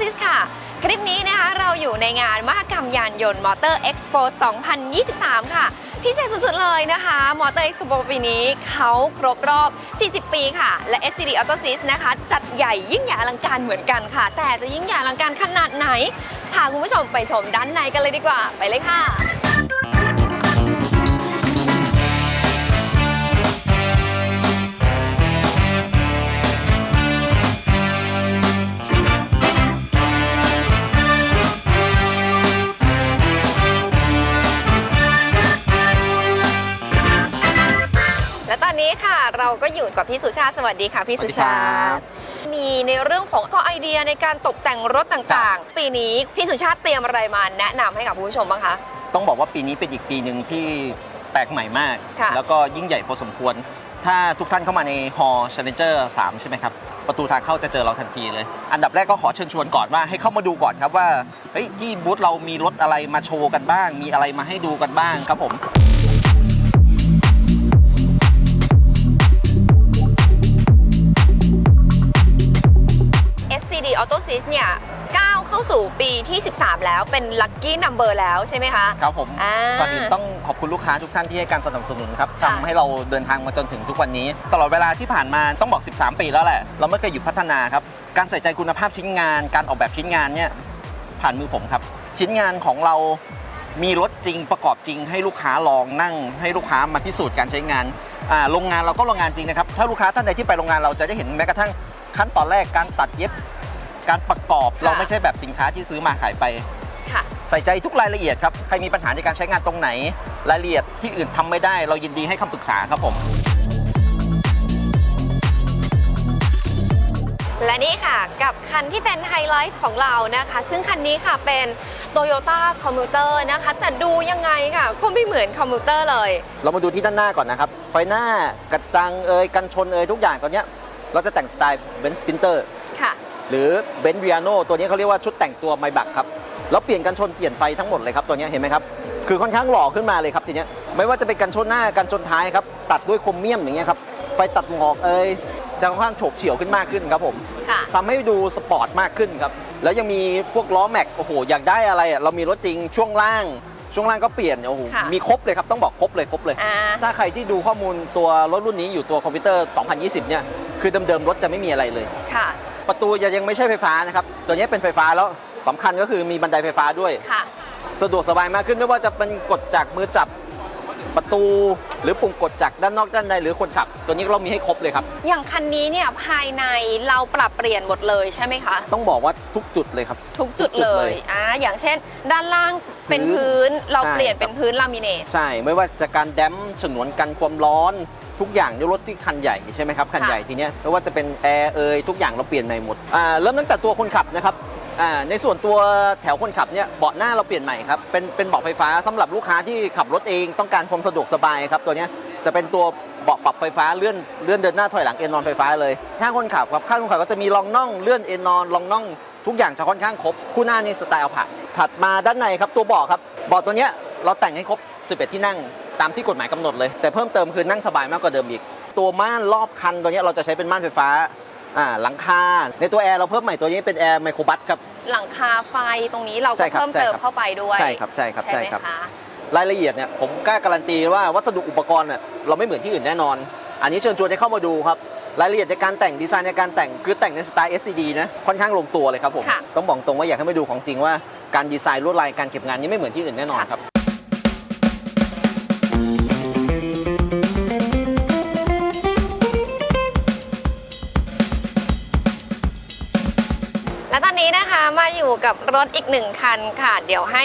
ซิสค่ะ คลิปนี้นะคะเราอยู่ในงานมหกรรมยานยนต์มอเตอร์เอ็กซ์โป2023 ค่ะ พิเศษสุดๆเลยนะคะมอเตอร์เอ็กซ์โปปีนี้เขาครบรอบ 40 ปีค่ะ และ SCD Autosys นะคะ จัดใหญ่ยิ่งใหญ่อลังการเหมือนกันค่ะ แต่จะยิ่งใหญ่อลังการขนาดไหน พาคุณผู้ชมไปชมด้านในกันเลยดีกว่า ไปเลยค่ะและ เราก็อยู่กับพี่สุชาติสวัสดีค่ะพี่สุชาสวัสดีครัติบมีในเรื่องของก็ไอเดียในการตกแต่งรถต่างๆ ปีนี้พี่สุชาติเตรียมอะไรมาแนะนำให้กับคุณผู้ชมบ้างคะต้องบอกว่าปีนี้เป็นอีกปีหนึ่งที่แปลกใหม่มากค่ะแล้วก็ยิ่งใหญ่พอสมควร ถ้าทุกท่านเข้ามาในฮอลล์ Challenger 3ใช่ไหมครับประตูทางเข้าจะเจอเราทันทีเลย อันดับแรกก็ขอเชิญชวนก่อนว่าให้เข้ามาดูก่อนครับว่าเฮ้ยที่บูธเรามีรถอะไรมาโชว์กันบ้าง มีอะไรมาให้ดูกันบ้างครับผม SCD Autosys เนี่ยก้าวเข้าสู่ปีที่ 13 แล้วเป็น Lucky Number แล้วใช่ไหมคะครับผมอ่า ก่อนอื่นต้องขอบคุณลูกค้าทุกท่านที่ให้การสนับสนุนครับค่ะ ทำให้เราเดินทางมาจนถึงทุกวันนี้ ตลอดเวลาที่ผ่านมาต้องบอก 13 ปีแล้วแหละ เราไม่เคยหยุดพัฒนาครับ การใส่ใจคุณภาพชิ้นงาน การออกแบบชิ้นงานเนี่ยผ่านมือผมครับ ชิ้นงานของเรามีรถจริงประกอบจริง ให้ลูกค้าลองนั่ง ให้ลูกค้ามาพิสูจน์การใช้งานอ่าโรงงานเราก็โรงงานจริงนะครับถ้าลูกค้าท่านใดที่ไปโรงงานเราจะได้เห็นแม้กระทั่งขั้นตอนแรกการตัดเย็บ การประกอบเราไม่ใช่แบบสินค้าที่ซื้อมาขายไป ค่ะ ใส่ใจทุกรายละเอียดครับ ใครมีปัญหาในการใช้งานตรงไหน รายละเอียดที่อื่นทำไม่ได้ เรายินดีให้คำปรึกษาครับผม และนี่ค่ะกับคันที่เป็นไฮไลท์ของเรานะคะ ซึ่งคันนี้ค่ะเป็น Toyota Commuter นะคะ แต่ดูยังไงค่ะ ก็ไม่เหมือน Commuter เลย เรามาดูที่ด้านหน้าก่อนนะครับ ไฟหน้ากระจังเอยกันชนเอยทุกอย่างตัวเนี้ยเราจะแต่งสไตล์เบนซ์สปินเตอร์ ค่ะ หรือเบนซ์วิอาโนตัวนี้เขาเรียกว่าชุดแต่งตัวไมบักครับแล้วเปลี่ยนกันชนเปลี่ยนไฟทั้งหมดเลยครับตัวเนี้ยเห็นไหมครับคือค่อนข้างหล่อขึ้นมาเลยครับทีเนี้ยไม่ว่าจะเป็นกันชนหน้ากันชนท้ายครับตัดด้วยโครเมียมอย่างเงี้ยครับไฟตัดหงอกเอยจะค่อนข้างโฉบเฉี่ยวขึ้นมากขึ้นครับผมค่ะทำให้ดูสปอร์ตมากขึ้นครับแล้วยังมีพวกล้อแม็กโอ้โหอยากได้อะไรอะเรามีรถจริงช่วงล่างช่วงล่างก็เปลี่ยนโอ้โหค่ะมีครบเลยครับต้องบอกครบเลยครบเลยอ่าถ้าใครที่ดูข้อมูลตัวรถรุ่นนี้อยู่ตัวคอมพิวเตอร์ 2020 เนี่ยคือเดิมๆรถจะไม่มีอะไรเลยค่ะ ประตูยังไม่ใช่ไฟฟ้านะครับ ตัวนี้เป็นไฟฟ้าแล้วสำคัญก็คือมีบันไดไฟฟ้าด้วยค่ะสะดวกสบายมากขึ้นไม่ว่าจะเป็นกดจากมือจับประตูหรือปุ่มกดจากด้านนอกด้านในหรือคนขับ ตัวนี้เรามีให้ครบเลยครับ อย่างคันนี้เนี่ยภายในเราปรับเปลี่ยนหมดเลยใช่ไหมคะ ต้องบอกว่าทุกจุดเลยครับ ทุกจุดทุกจุดเลเลยยอ่าอย่างเช่น ด้านล่างเป็นพื้พื้นนเราใช่เปลี่ยนครับเป็นพื้นลามิเนตใช่ ไม่ว่าจะการแดมป์ฉนวนกันความร้อน ทุกอย่างในรถที่คันใหญ่ใช่ไหมครับคันค่ะใหญ่ทีเนี้ยไม่ว่าจะเป็นแอร์เอยทุกอย่างเราเปลี่ยนใหม่หมดอ่าเริ่มตั้งแต่ตัวคนขับนะครับอ่าในส่วนตัวแถวคนขับเนี่ยเบาะหน้าเราเปลี่ยนใหม่ครับเป็นเป็นเบาะไฟฟ้าสำหรับลูกค้าที่ขับรถเองต้องการความสะดวกสบายครับตัวเนี้ยจะเป็นตัวเบาะปรับไฟฟ้าเลื่อนเลื่อนเดินหน้าถอยหลังเอนนอนไฟฟ้าเลยข้างคนขับครับข้างคนขับก็จะมีรองน่องเลื่อนเอนนอนรองน่องทุกอย่างจะค่อนข้างครบ คู่หน้านี่สไตล์เอาผ่าถัดมาด้านในครับตัวเบาะครับเบาะตัวเนี้ยเราแต่งให้ครบ 11 ที่นั่ง ตามที่กฎหมายกำหนดเลย แต่เพิ่มเติมคือนั่งสบายมากกว่าเดิมอีก ตัวม่านรอบคันตัวเนี้ยเราจะใช้เป็นม่านไฟฟ้าอ่าหลังคา ในตัวแอร์เราเพิ่มใหม่ตัวนี้เป็นแอร์ไมโครบัสครับ หลังคาไฟตรงนี้เราใช่ก็ครับเพิ่มเติมใช่ครับเข้าไปด้วยใช่ครับใช่ครับไหมใช่ครับคะรายละเอียดเนี่ยผมกล้าการันตีว่าวัสดุอุปกรณ์เนี่ยเราไม่เหมือนที่อื่นแน่นอน อันนี้เชิญชวนให้เข้ามาดูครับรายละเอียดในการแต่งดีไซน์ในการแต่งคือแต่งในสไตล์ SCD นะค่อนข้างลงตัวเลยครับผมค่ะต้องบอกตรงว่าอยากให้มาดูของจริงว่าการดีไซน์ลวดลายการเก็บงานนี้ไม่เหมือนที่อื่นแน่นอนครับ อยู่กับรถอีกหนึ่งคันค่ะ เดี๋ยวให้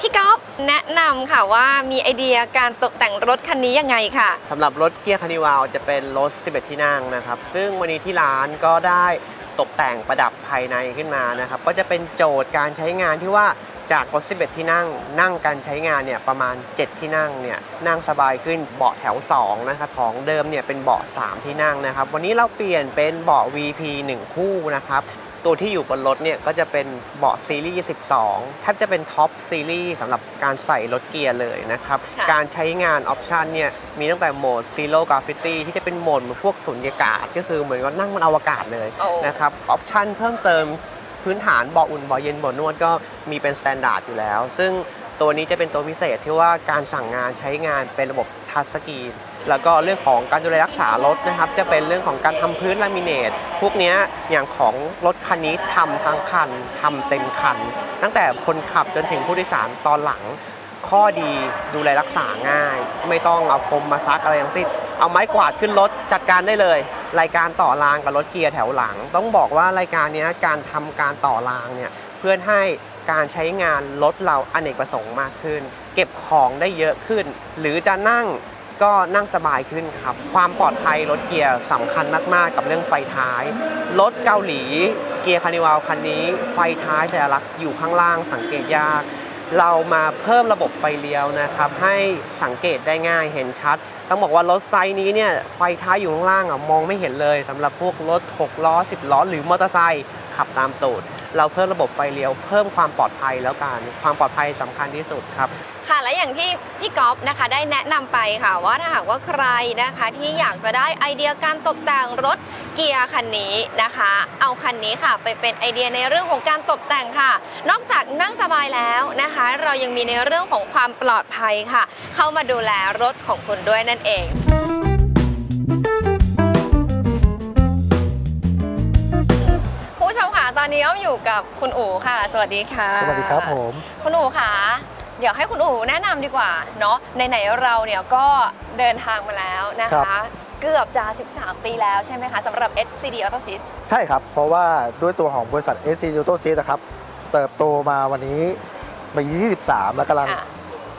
พี่ก๊อฟแนะนำค่ะว่ามีไอเดียการตกแต่งรถคันนี้ยังไงค่ะ สำหรับรถเกียร์คานิวาลจะเป็นรถ 11 ที่นั่งนะครับ ซึ่งวันนี้ที่ร้านก็ได้ตกแต่งประดับภายในขึ้นมานะครับ ก็จะเป็นโจทย์การใช้งานที่ว่าจากรถ 11 ที่นั่ง นั่งการใช้งานเนี่ยประมาณ 7 ที่นั่งเนี่ยนั่งสบายขึ้นเบาะแถว 2 นะครับ ของเดิมเนี่ยเป็นเบาะ 3 ที่นั่งนะครับ วันนี้เราเปลี่ยนเป็นเบาะ VP 1 คู่นะครับ ตัวที่อยู่บนรถเนี่ยก็จะเป็นเบาะซีรีส์ 12แทบจะเป็นท็อปซีรีส์สำหรับการใส่รถเกียร์เลยนะครับ ค่ะ การใช้งานออปชันเนี่ยมีตั้งแต่โหมด Zero Gravity ที่จะเป็นโหมดเหมือนพวกสุญญากาศ ก็คือเหมือนกับนั่งบนอวกาศเลยโอ้ นะครับออปชันเพิ่มเติมพื้นฐานเบาะอุ่นเบาะเย็นเบาะนวดก็มีเป็นสแตนดาร์ดอยู่แล้ว ซึ่งตัวนี้จะเป็นตัวพิเศษที่ว่าการสั่งงานใช้งานเป็นระบบ ทัชสกรีนแล้วก็เรื่องของการดูแลรักษารถนะครับ จะเป็นเรื่องของการทำพื้นลามิเนตพวกเนี้ยอย่างของรถคันนี้ทำทั้งคันทำเต็มคัน ตั้งแต่คนขับจนถึงผู้โดยสารตอนหลัง ข้อดีดูแลรักษาง่าย ไม่ต้องเอาพรมมาซักอะไรทั้งสิ้นเอาไม้กวาดขึ้นรถจัดการได้เลย รายการต่อรางกับรถเกียร์แถวหลัง ต้องบอกว่ารายการนี้การทำการต่อรางเนี่ยเพื่อให้ การใช้งานรถเราอเนกประสงค์มากขึ้น เก็บของได้เยอะขึ้น หรือจะนั่งก็นั่งสบายขึ้นครับ ความปลอดภัยรถเกียร์สำคัญมาก ๆ กับเรื่องไฟท้าย รถเกาหลี เกียร์คานิวาลคันนี้ ไฟท้ายสัญลักษณ์อยู่ข้างล่างสังเกตยาก เรามาเพิ่มระบบไฟเลี้ยวนะครับ ให้สังเกตได้ง่ายเห็นชัด ต้องบอกว่ารถไซส์นี้เนี่ยไฟท้ายอยู่ข้างล่างอะมองไม่เห็นเลยสำหรับพวกรถ 6 ล้อ 10 ล้อ หรือมอเตอร์ไซค์ขับตามตูด เราเพิ่มระบบไฟเลี้ยวเพิ่มความปลอดภัยแล้วกันความปลอดภัยสำคัญที่สุดครับ ค่ะและอย่างที่พี่ก๊อฟนะคะได้แนะนำไปค่ะว่าถ้าหากว่าใครนะคะที่อยากจะได้ไอเดียการตกแต่งรถเกียร์คันนี้นะคะ เอาคันนี้ค่ะไปเป็นไอเดียในเรื่องของการตกแต่งค่ะ นอกจากนั่งสบายแล้วนะคะ เรายังมีในเรื่องของความปลอดภัยค่ะ เข้ามาดูแลรถของคุณด้วยนั่นเอง ตอนนี้อ้อมอยู่กับคุณอู๋ค่ะ สวัสดีค่ะ สวัสดีครับผม คุณอู๋ค่ะ เดี๋ยวให้คุณอู๋แนะนำดีกว่าเนาะไหนๆเราเนี่ยก็เดินทางมาแล้วนะครัคะ บ เกือบจะ 13 ปีแล้วใช่ไหมคะสำหรับ SCD Auto s y s ใช่ครับ เพราะว่าด้วยตัวของบริษัท SC Auto s e a t นะครับ เติบโตมาวันนี้ปีที่13แล้วกำลังค่ะ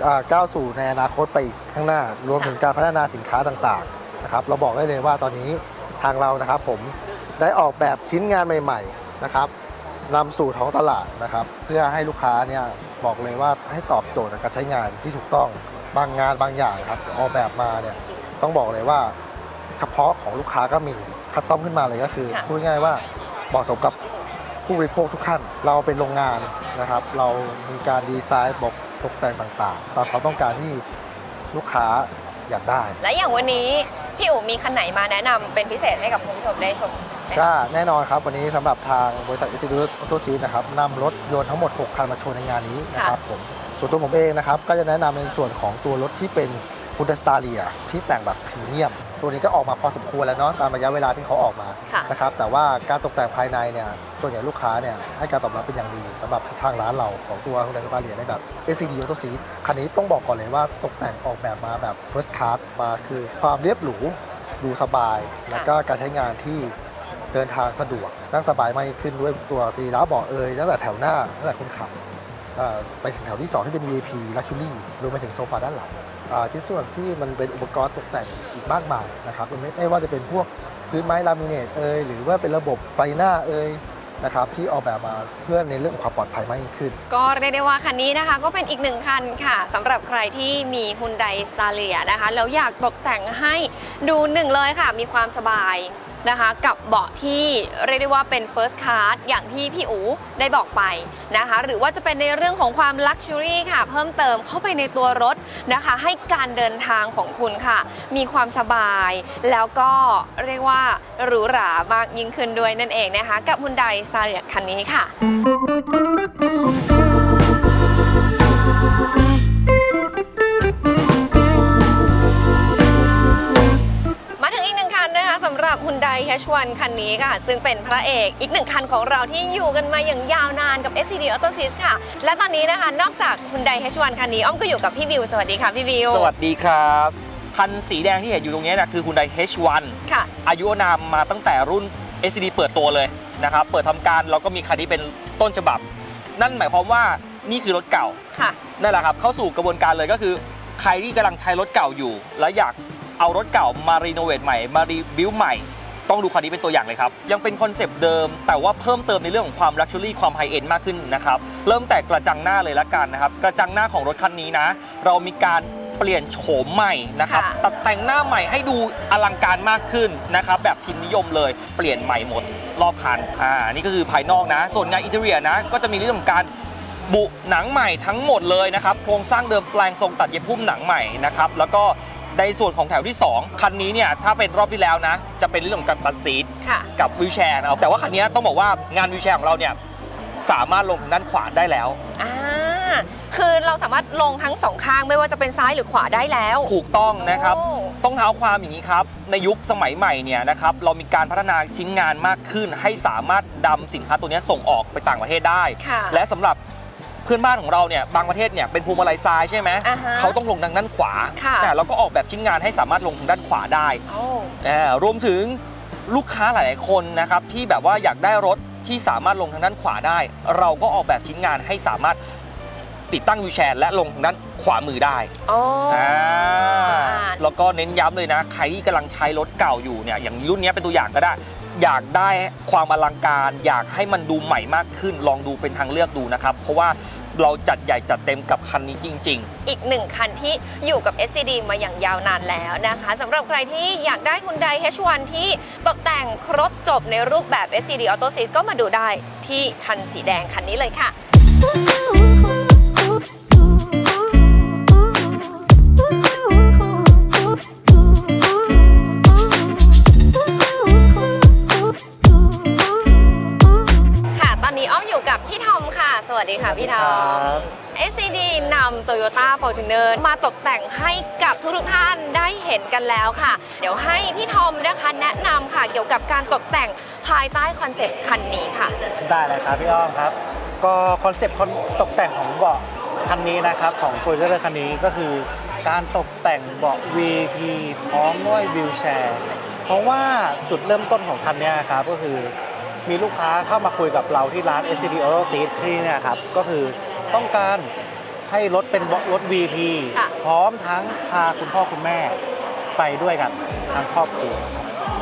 อ่าก้าวสู่ในอนาคตไปอีกข้างหน้า รวมถึงการพัฒนาสินค้าต่างๆนะครับเราบอกได้เลยว่าตอนนี้ทางเรานะครับผมได้ออกแบบชิ้นงานใหม่ๆ นะครับนำสู่ท้องตลาดนะครับ เพื่อให้ลูกค้าเนี่ยบอกเลยว่าให้ตอบโจทย์ในการใช้งานที่ถูกต้องบางงานบางอย่างครับออกแบบมาเนี่ยต้องบอกเลยว่าเฉพาะของลูกค้าก็มีคัดต้อมขึ้นมาเลยก็คือค่ะพูดง่ายๆว่าเหมาะสมกับผู้บริโภคทุกท่านเราเป็นโรงงานนะครับ เรามีการดีไซน์บอกตกแต่งต่างๆ ตามความต้องการที่ลูกค้าอยากได้ และอย่างวันนี้พี่อู๋มีคันไหนมาแนะนำเป็นพิเศษให้กับคุณผู้ชมได้ชมไหม ก็แน่นอนครับวันนี้สำหรับทางบริษัท i n s t i t u t e Auto s e a t นะครับนำรถยนต์ทั้งหมด 6 คันมาโชว์ในงานนี้นะครับผมส่วนตัวผมเองนะครับก็จะแนะนำในส่วนของตัวรถที่เป็นพุ d สตาเลียที่แต่งแบบพรีเมียม ตัวนี้ก็ออกมาพอสมควรแล้วเนาะตามระยะเวลาที่เขาออกมาค่ะ นะครับแต่ว่าการตกแต่งภายในเนี่ยส่วนใหญ่ลูกค้าเนี่ยให้การตอบรับเป็นอย่างดีสำหรับทางร้านเราของตัว Hyundai Staria ในแบบ SCD Auto Seat คันนี้ต้องบอกก่อนเลยว่าตกแต่งออกแบบมาแบบ First Class มาคือความเรียบหรูดูสบาย แล้วก็การใช้งานที่ เดินทางสะดวกนั่งสบายมากขึ้นด้วยตัวซีรีส์เบาะเอยตั้งแต่แถวหน้าตั้งแต่คนขับไปถึงแถวที่ 2 ที่เป็น VIP Luxury รวมไปถึงโซฟาด้านหลังชิ้นส่วนที่มันเป็นอุปกรณ์ตกแต่งอีกมากมายนะครับไม่ไม่ว่าจะเป็นพวกพื้นไม้ลามิเนตเอยหรือว่าเป็นระบบไฟหน้าเอยนะครับที่ออกแบบมาเพื่อในเรื่องของความปลอดภัยมากยิ่งขึ้น ก็เรียกได้ว่าคันนี้นะคะ ก็เป็นอีกหนึ่งคันค่ะสำหรับใครที่มี Hyundai Staria นะคะแล้วอยากตกแต่งให้ดูหนึ่งเลยค่ะ มีความสบายนะคะกับเบาะที่เรียกได้ว่าเป็น First Class อย่างที่พี่อูได้บอกไปนะคะ หรือว่าจะเป็นในเรื่องของความ Luxury ค่ะ เพิ่มเติมเข้าไปในตัวรถนะคะ ให้การเดินทางของคุณค่ะ มีความสบาย แล้วก็เรียกว่าหรูหรามากยิ่งขึ้นด้วยนั่นเองนะคะ กับ Hyundai Staria คันนี้ค่ะ YH1 คันนี้ค่ะ ซึ่งเป็นพระเอกอีกหนึ่งคันของเราที่อยู่กันมาอย่างยาวนานกับ SCD Auto Sys ค่ะ และตอนนี้นะคะ นอกจาก Hyundai H1 คันนี้อ้อมก็อยู่กับพี่วิว สวัสดีค่ะพี่วิว สวัสดีครับ คันสีแดงที่เห็นอยู่ตรงนี้นะคือ Hyundai H1 ค่ะ อายุนามมาตั้งแต่รุ่น SCD เปิดตัวเลยนะครับ เปิดทำการเราก็มีคันนี้เป็นต้นฉบับ นั่นหมายความว่านี่คือรถเก่าค่ะนั่นแหละครับเข้าสู่กระบวนการเลยก็คือ ใครที่กำลังใช้รถเก่าอยู่ และอยากเอารถเก่ามารีโนเวทใหม่มารีบิวใหม่ ต้องดูคันนี้เป็นตัวอย่างเลยครับ ยังเป็นคอนเซปต์เดิม แต่ว่าเพิ่มเติมในเรื่องของความลักชัวรี่ความไฮเอ็นมากขึ้นนะครับ เริ่มแต่กระจังหน้าเลยละกันนะครับ กระจังหน้าของรถคันนี้นะ เรามีการเปลี่ยนโฉมใหม่นะครับ ค่ะ ตัดแต่งหน้าใหม่ให้ดูอลังการมากขึ้นนะครับ แบบพิมพ์นิยมเลย เปลี่ยนใหม่หมดรอบคัน อ่า นี่ก็คือภายนอกนะ ส่วนงานอินเทอร์เนียนะ ก็จะมีเรื่องของการบุหนังใหม่ทั้งหมดเลยนะครับ โครงสร้างเดิมแปลงทรงตัดเย็บพุ่มหนังใหม่นะครับ แล้วก็ ในส่วนของแถวที่ 2 คันนี้เนี่ยถ้าเป็นรอบที่แล้วนะ จะเป็นเรื่องของการตัดซีทค่ะกับวิวแชร์นะครับแต่ว่าคันนี้ต้องบอกว่างานวิวแชร์ของเราเนี่ยสามารถลงทางด้านขวาได้แล้ว อ่าคือเราสามารถลงทั้งสองข้างไม่ว่าจะเป็นซ้ายหรือขวาได้แล้ว ถูกต้องนะครับ โอ้ ต้องเท้าความอย่างนี้ครับ ในยุคสมัยใหม่เนี่ยนะครับเรามีการพัฒนาชิ้นงานมากขึ้น ให้สามารถดำสินค้าตัวนี้ส่งออกไปต่างประเทศได้ ค่ะ และสำหรับเพื่อนบ้านของเราเนี่ยบางประเทศเนี่ยเป็นภูมิลัยซ้ายใช่ไหมอ่าฮะเขาต้องลงทางด้านขวาค่ะ แต่เราก็ออกแบบชิ้นงานให้สามารถลงทางด้านขวาได้ โอ้ อ่ารวมถึงลูกค้าหลาย ๆ คนนะครับที่แบบว่าอยากได้รถที่สามารถลงทางด้านขวาได้ เราก็ออกแบบชิ้นงานให้สามารถติดตั้งวิวแชร์และลงทางด้านขวามือได้โอ้อ่าอ่าแล้วก็เน้นย้ำเลยนะ ใครที่กำลังใช้รถเก่าอยู่เนี่ยอย่างรุ่นนี้เป็นตัวอย่างก็ได้ อยากได้ความอลังการ อยากให้มันดูใหม่มากขึ้น ลองดูเป็นทางเลือกดูนะครับ เพราะว่า เราจัดใหญ่จัดเต็มกับคันนี้จริง ๆ อีกหนึ่งคันที่อยู่กับ SCD มาอย่างยาวนานแล้วนะคะสำหรับใครที่อยากได้ Hyundai H1 ที่ตกแต่งครบจบในรูปแบบ SCD Auto Seat ก็มาดูได้ที่คันสีแดงคันนี้เลยค่ะค่ะ Toyota Fortuner มาตกแต่งให้กับทุกๆท่านได้เห็นกันแล้วค่ะ เดี๋ยวให้พี่ทอมนะคะแนะนำค่ะเกี่ยวกับการตกแต่งภายใต้คอนเซปต์คันนี้ค่ะ ได้เลยครับพี่อ้อมครับ ก็คอนเซปต์คนตกแต่งของเบาะคันนี้นะครับของ f o r d คันนี้ก็คือการตกแต่งเบาะ VP พร้อมด้วยวิวแชร์เพราะว่าจุดเริ่มต้นของคันนี้ครับก็คือมีลูกค้าเข้ามาคุยกับเราที่ร้าน SCD Auto Seat ที่นี่ยครับก็คือต้องการ ให้รถเป็นเบาะรถ VP ค่ะ พร้อมทั้งพาคุณพ่อคุณแม่ไปด้วยกันทั้งครอบครัว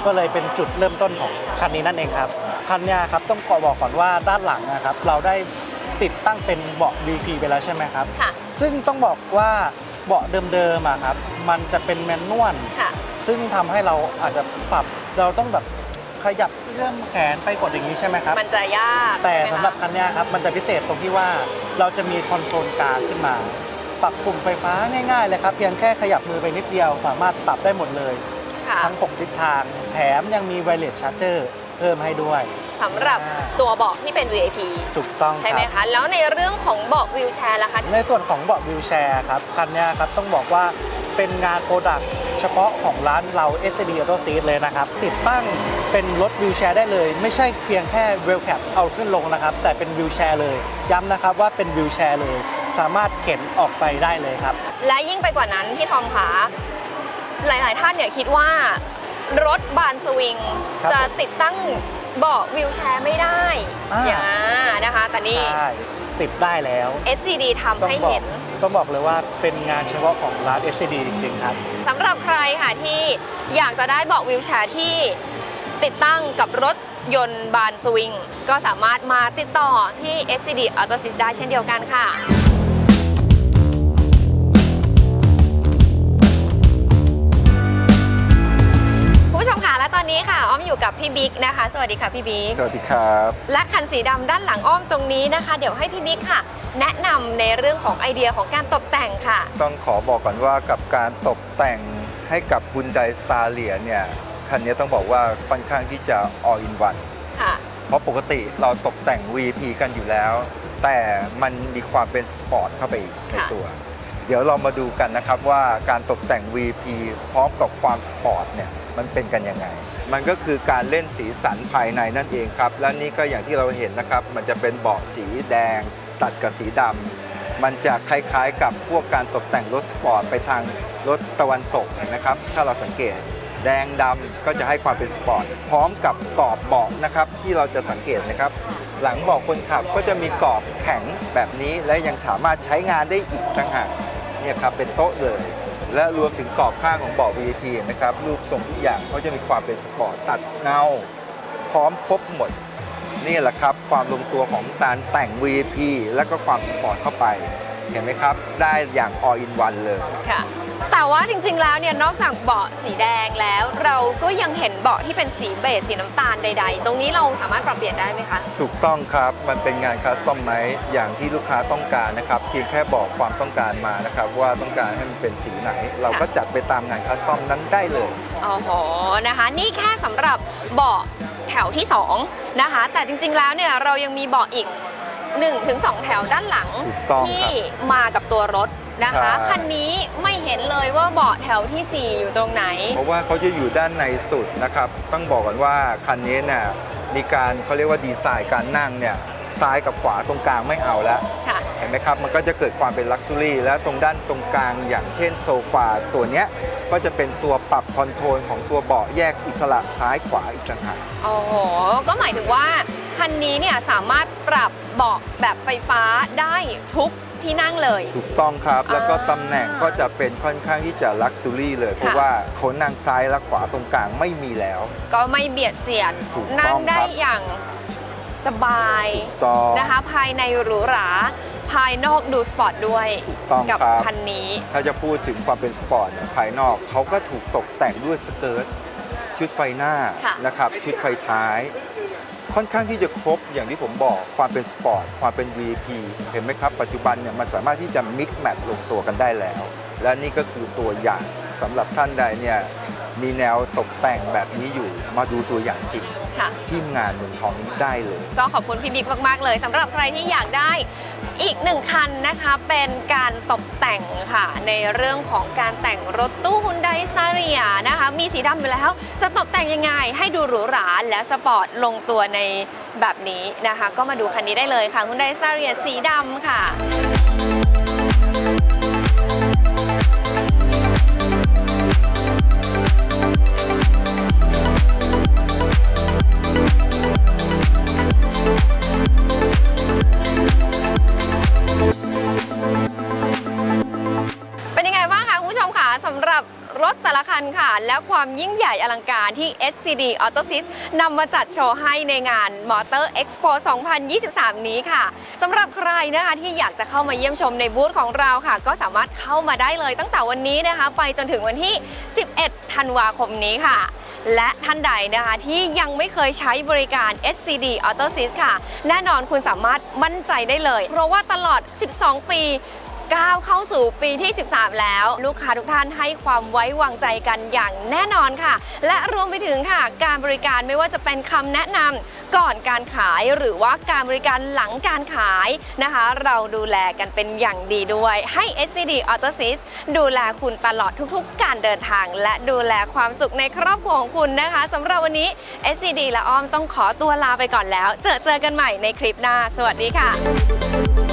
ก็เลยเป็นจุดเริ่มต้นของคันนี้นั่นเองครับ คันเนี้ยครับต้องขอบอกก่อนว่าด้านหลังนะครับ เราได้ติดตั้งเป็นเบาะ VP ไปแล้วใช่ไหมครับ ค่ะ ซึ่งต้องบอกว่าเบาะเดิมๆอะครับ มันจะเป็นแมนนวล ค่ะ ซึ่งทำให้เราอาจจะปรับเราต้องแบบขยับเอื้อมแขนไปกดอย่างนี้ใช่ไหมครับ มันจะยากแต่ใช่ไมคะสำหรับคันเนี้ยครับมันจะพิเศษตรงที่ว่า เราจะมีคอนโซลกลางขึ้นมา ปรับปุ่มไฟฟ้าง่ายๆเลยครับ เพียงแค่ขยับมือไปนิดเดียวสามารถปรับได้หมดเลย ค่ะทั้ง 6 ทิศทาง แถมยังมีไวเลสชาร์เจอร์เพิ่มให้ด้วย สำหรับตัวเบาะที่เป็น VIP ถูกต้องใช่ไหมครับ คะ แล้วในเรื่องของเบาะวิวแชร์ล่ะคะ ในส่วนของเบาะวิวแชร์ครับ คันเนี้ยครับต้องบอกว่าเป็นงานโปรดักต์เฉ พาะของร้านเรา s d Auto Seat เลยนะครับ ติดตั้งเป็นรถวิวแชร์ได้เลย ไม่ใช่เพียงแค่เวลแคปเอาขึ้นลงนะครับ แต่เป็นวิวแชร์เลย ย้ำนะครับว่าเป็นวิวแชร์เลย สามารถเข็นออกไปได้เลยครับ และยิ่งไปกว่านั้นพี่ทอมคะหลาย ๆ ท่านเนี่ยคิดว่ารถบานสวิง ครับจะติดตั้งเบาะวิวแชร์ไม่ได้อ่า อย่านะคะแต่นี่ ใช่ ติดได้แล้ว SCD ทำต้องให้บอกเห็น ต้องบอกเลยว่าเป็นงานเฉพาะของร้าน SCD จริงๆครับสำหรับใครค่ะที่อยากจะได้เบาะวิวแชร์ที่ติดตั้งกับรถยนต์บานสวิง ก็สามารถมาติดต่อที่ SCD Auto s y s ได้เช่นเดียวกันค่ะ นนี้ค่ะ อ้อมอยู่กับพี่บิ๊กนะคะ สวัสดีค่ะพี่บิ๊ก สวัสดีครับ และคันสีดำด้านหลังอ้อมตรงนี้นะคะ เดี๋ยวให้พี่บิ๊กค่ะ แนะนำในเรื่องของไอเดียของการตกแต่งค่ะ ต้องขอบอกก่อนว่ากับการตกแต่งให้กับ Hyundai Staria เนี่ย คันนี้ต้องบอกว่าค่อนข้างที่จะ all in one ค่ะ เพราะปกติเราตกแต่ง VP กันอยู่แล้ว แต่มันมีความเป็นสปอร์ตเข้าไปอีกในค่ะตัวเดี๋ยวเรามาดูกันนะครับว่าการตกแต่ง VP พร้อมกับความสปอร์ตเนี่ยมันเป็นกันยังไง มันก็คือการเล่นสีสันภายในนั่นเองครับ และนี่ก็อย่างที่เราเห็นนะครับ มันจะเป็นเบาะสีแดง ตัดกับสีดำมันจะคล้ายๆ กับพวกการตกแต่งรถสปอร์ตไปทางรถตะวันตกนไหมครับ ถ้าเราสังเกตแดงดำก็จะให้ความเป็นสปอร์ตพร้อมกับกรอบเบาะนะครับที่เราจะสังเกตนะครับ หลังเบาะคนขับก็จะมีกรอบแข็งแบบนี้และยังสามารถใช้งานได้อีกต่างหากเนี่ยครับเป็นโต๊ะเลย และรวมถึงกรอบข้างของเบาะ VIP นะครับรูปทรงทุกอย่างเขาจะมีความเป็นสปอร์ตตัดเงาพร้อมครบหมด นี่แหละครับ ความลงตัวของการแต่ง VIP และก็ความสปอร์ตเข้าไป เห็นไหมครับ ได้อย่าง all in one เลย ค่ะ แต่ว่าจริงๆแล้วเนี่ยนอกจากเบาะสีแดงแล้ว เราก็ยังเห็นเบาะที่เป็นสีเบจสีน้ำตาลใด ๆ ตรงนี้เราสามารถปรับเปลี่ยนได้ไหมคะ ถูกต้องครับ มันเป็นงานคัสตอมไมอย่างที่ลูกค้าต้องการนะครับ เพียงแค่บอกความต้องการมานะครับ ว่าต้องการให้มันเป็นสีไหน เราก็จัดไปตามงานคัสตอมนั้นได้เลย อ๋อโหนะคะ นี่แค่สำหรับเบาะแถวที่ 2 นะคะ แต่จริงๆแล้วเนี่ยเรายังมีเบาะอีก 1-2แถวด้านหลังถูกต้องที่ครับมากับตัวรถนะคะ ใช่ คันนี้ไม่เห็นเลยว่าเบาะแถวทีสี่ 4 อยู่ตรงไหน เพราะว่าเขาจะอยู่ด้านในสุดนะครับ ต้องบอกก่อนว่าคันนี้เนี่ยมีการเขาเรียกว่าดีไซน์การนั่งเนี่ยซ้ายกับขวาตรงกลางไม่เอาแล้ว ค่ะ เห็นไหมครับ มันก็จะเกิดความเป็นลักซ์ u รี่ และตรงด้านตรงกลางอย่างเช่นโซฟาตัวเนี้ยก็จะเป็นตัวปรับคอนโทรลของตัวเบาะแยกอิสระซ้ายขวาอีกต่างหาก โอ้โห ก็หมายถึงว่า คันนี้เนี่ยสามารถปรับเบาะแบบไฟฟ้าได้ทุกที่นั่งเลย ถูกต้องครับ แล้วก็อ่าตำแหน่งก็จะเป็นค่อนข้างที่จะลักซ์ u รี่เลย เพราะว่าโคนนั่งซ้ายและขวาตรงกลางไม่มีแล้ว ก็ไม่เบียดเสียดถูกต้องนั่งได้ครับอย่างสบายถูกต้องนะคะ ภายในหรูหราภายนอกดูสปอร์ตด้วยถูกต้องกัครับคันนี้ ถ้าจะพูดถึงความเป็นสปอร์ตเนี่ยภายนอกเขาก็ถูกตกแต่งด้วยสเกิร์ตชุดไฟหน้าค่ะนะครับชุดไฟท้าย ค่อนข้างที่จะครบอย่างที่ผมบอกความเป็นสปอร์ตความเป็น VIP เห็นไหมครับ ปัจจุบันเนี่ยมันสามารถที่จะมิกแมทลงตัวกันได้แล้ว และนี่ก็คือตัวอย่างสำหรับท่านใดเนี่ย มีแนวตกแต่งแบบนี้อยู่มาดูตัวอย่างจริงค่ะ ที่งานเมืองทองนี้ได้เลย ก็ขอบคุณพี่บิ๊กมาก ๆ เลยสำหรับใครที่อยากได้อีกหนึ่งคันนะคะเป็นการตกแต่งค่ะ ในเรื่องของการแต่งรถตู้ฮุนไดสตาเรียนะคะ มีสีดำอยู่แล้ว จะตกแต่งยังไง ให้ดูหรูหราและสปอร์ตลงตัวในแบบนี้นะคะ ก็มาดูคันนี้ได้เลยค่ะฮุนไดสตาเรียสีดำค่ะ แต่ละคันค่ะ และความยิ่งใหญ่อลังการที่ SCD Autosys นำมาจัดโชว์ให้ในงาน Motor Expo 2023 นี้ค่ะสำหรับใครนะคะที่อยากจะเข้ามาเยี่ยมชมในบูธของเราค่ะ ก็สามารถเข้ามาได้เลยตั้งแต่วันนี้นะคะ ไปจนถึงวันที่ 11 ธันวาคมนี้ค่ะ และท่านใดนะคะที่ยังไม่เคยใช้บริการ SCD Autosys ค่ะ แน่นอนคุณสามารถมั่นใจได้เลย เพราะว่าตลอด 12 ปี ก้าวเข้าสู่ปีที่ 13 แล้ว ลูกค้าทุกท่านให้ความไว้วางใจกันอย่างแน่นอนค่ะ และรวมไปถึงค่ะ การบริการไม่ว่าจะเป็นคำแนะนำก่อนการขายหรือว่าการบริการหลังการขายนะคะ เราดูแลกันเป็นอย่างดีด้วยให้ SCD Autosys ดูแลคุณตลอดทุกๆ การเดินทาง และดูแลความสุขในครอบครัวของคุณนะคะสำหรับวันนี้ SCD และอ้อมต้องขอตัวลาไปก่อนแล้ว เจอเจอกันใหม่ในคลิปหน้า สวัสดีค่ะ